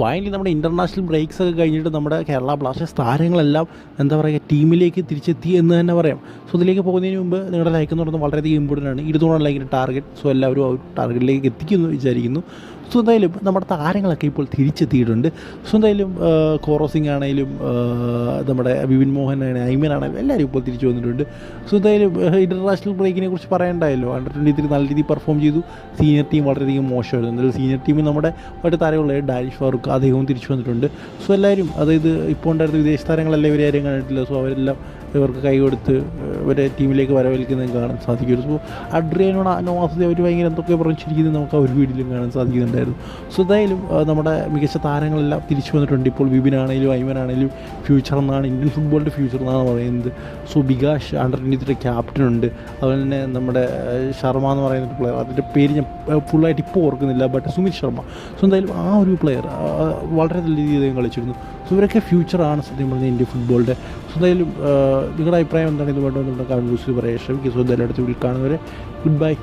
Finally നമ്മുടെ international breaks ഒക്കെ കഴിഞ്ഞിട്ട് നമ്മുടെ കേരള ബ്ലാസ്റ്റേഴ്സ് താരങ്ങളെല്ലാം എന്താ പറയുക ടീമിലേക്ക് തിരിച്ചെത്തി എന്ന് തന്നെ പറയാം. സോ ഇതിലേക്ക് പോകുന്നതിന് മുമ്പ് നിങ്ങളുടെ ലൈക്ക് എന്ന് പറയുന്നത് വളരെയധികം ഇമ്പോർട്ടന്റ് ആണ്. ഇരുന്നൂറ് ലൈക്കിന്റെ ടാർഗറ്റ് സോ എല്ലാവരും ആ ടാർഗറ്റിലേക്ക് എത്തിക്കുന്നു വിചാരിക്കുന്നു. സോ എന്തായാലും നമ്മുടെ താരങ്ങളൊക്കെ ഇപ്പോൾ തിരിച്ചെത്തിയിട്ടുണ്ട്. സോ എന്തായാലും കോറോസിംഗ് ആണെങ്കിലും നമ്മുടെ വിപിൻ മോഹൻ ആണെങ്കിലും ഐമൻ ആണെങ്കിലും എല്ലാവരും ഇപ്പോൾ തിരിച്ചു വന്നിട്ടുണ്ട്. സോ എന്തായാലും ഇന്റർനാഷണൽ ബ്രേക്കിനെ കുറിച്ച് പറയണ്ടായല്ലോ അണ്ടർ ട്വന്റി ത്രീ നല്ല രീതിയിൽ പെർഫോം ചെയ്തു. സീനിയർ ടീം വളരെയധികം മോശമായിരുന്നു. എന്തായാലും സീനിയർ ടീമിൽ നമ്മുടെ ഒരു താരമുള്ള ഡാരിഷ് ഫാറൂഖ് അദ്ദേഹവും തിരിച്ചു വന്നിട്ടുണ്ട്. സോ എല്ലാവരും അതായത് ഇപ്പോൾ ഉണ്ടായിരുന്ന വിദേശ താരങ്ങളെല്ലാം ഇവരെ ആരെയും കണ്ടിട്ടില്ല. സോ അവരെല്ലാം ഇവർക്ക് കൈ കൊടുത്ത് ഇവരെ ടീമിലേക്ക് വരവേൽക്കുന്നത് കാണാൻ സാധിക്കും സോ അഡ്രിയനോട് നോവാസതി അവർ ഭയങ്കര എന്തൊക്കെ പറഞ്ഞിരിക്കുന്നത് നമുക്ക് ആ ഒരു വീഡിയോയിലും കാണാൻ സാധിക്കുന്നുണ്ടായിരുന്നു. സോ എന്തായാലും നമ്മുടെ മികച്ച താരങ്ങളെല്ലാം തിരിച്ചു വന്നിട്ടുണ്ട്. ഇപ്പോൾ വിപിനാണെങ്കിലും ഐമനാണെങ്കിലും ഫ്യൂച്ചർ എന്നാണ് ഇന്ത്യൻ ഫുട്ബോളിന്റെ ഫ്യൂച്ചർ എന്നാണ് പറയുന്നത്. So Bikash under twenty captain ഉണ്ട്. അതുപോലെ തന്നെ നമ്മുടെ ശർമ്മ എന്ന് പറയുന്ന ഒരു പ്ലെയർ അതിന്റെ പേര് ഞാൻ ഫുള്ളായിട്ട് ഇപ്പോൾ ഓർക്കുന്നില്ല ബട്ട് സുമിത് ശർമ്മ. സോ എന്തായാലും ആ ഒരു പ്ലെയർ വളരെ നല്ല രീതിയിൽ കളിച്ചിരുന്നു. സോ ഇവരൊക്കെ ഫ്യൂച്ചറാണ് സത്യം പറഞ്ഞാൽ ഇന്ത്യൻ ഫുട്ബോളിന്റെ സോ എന്തായാലും നിങ്ങളുടെ അഭിപ്രായം എന്താണ്? ഇതുമായിട്ട് നമ്മുടെ കമന്റ് ബോക്സിൽ പറയാം ശ്രമിക്കുക. സ്വന്തം അടുത്ത വീട്ടിൽ ഗുഡ് ബൈ.